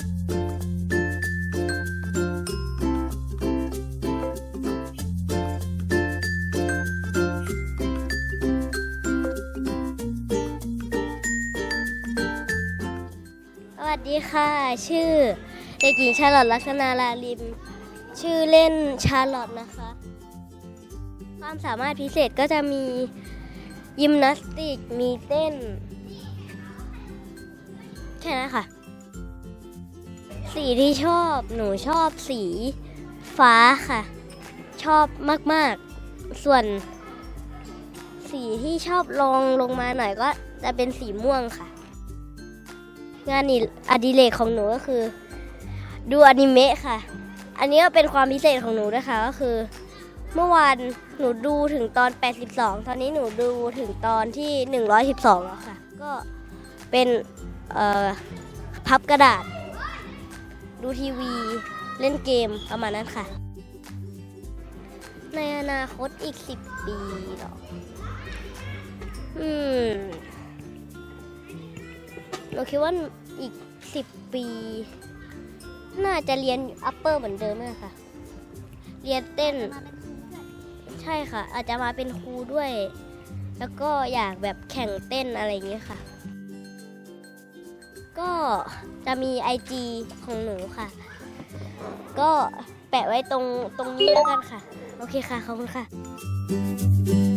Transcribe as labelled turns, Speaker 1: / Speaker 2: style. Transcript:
Speaker 1: สวัสดีค่ะ ชื่อเด็กหญิงชาลอตลักษณาลาลิม ชื่อเล่นชาลอตนะคะ ความสามารถพิเศษก็จะมียิมนาสติก มีเต้น แค่นั้นค่ะ สีที่ชอบหนูชอบสีฟ้าค่ะ ชอบมากๆ ส่วน สีที่ชอบลองลงมาหน่อยก็จะเป็นสีม่วงค่ะ งานอดิเรกของหนูก็คือ ดูอนิเมะค่ะ อันนี้ก็เป็นความพิเศษของหนูด้วยค่ะก็คือ เมื่อวานหนูดูถึงตอน 82 ตอนนี้หนูดูถึงตอนที่ 112 แล้วค่ะ ก็เป็นพับกระดาษ ดูทีวี เล่นเกมประมาณนั้นค่ะ ในอนาคตอีก 10 ปีหรอ อืมหนูคิดว่าอีก 10 ปี น่าจะเรียนอัปเปอร์เหมือนเดิมเลยค่ะ เรียนเต้น ใช่ค่ะ อาจจะมาเป็นครูด้วย แล้วก็อยากแบบแข่งเต้นอะไรอย่างเงี้ยค่ะ ก็จะมี IG ของหนูค่ะ ก็แปะไว้ตรงตรงนี้แล้วกันค่ะ โอเคค่ะ ขอบคุณค่ะ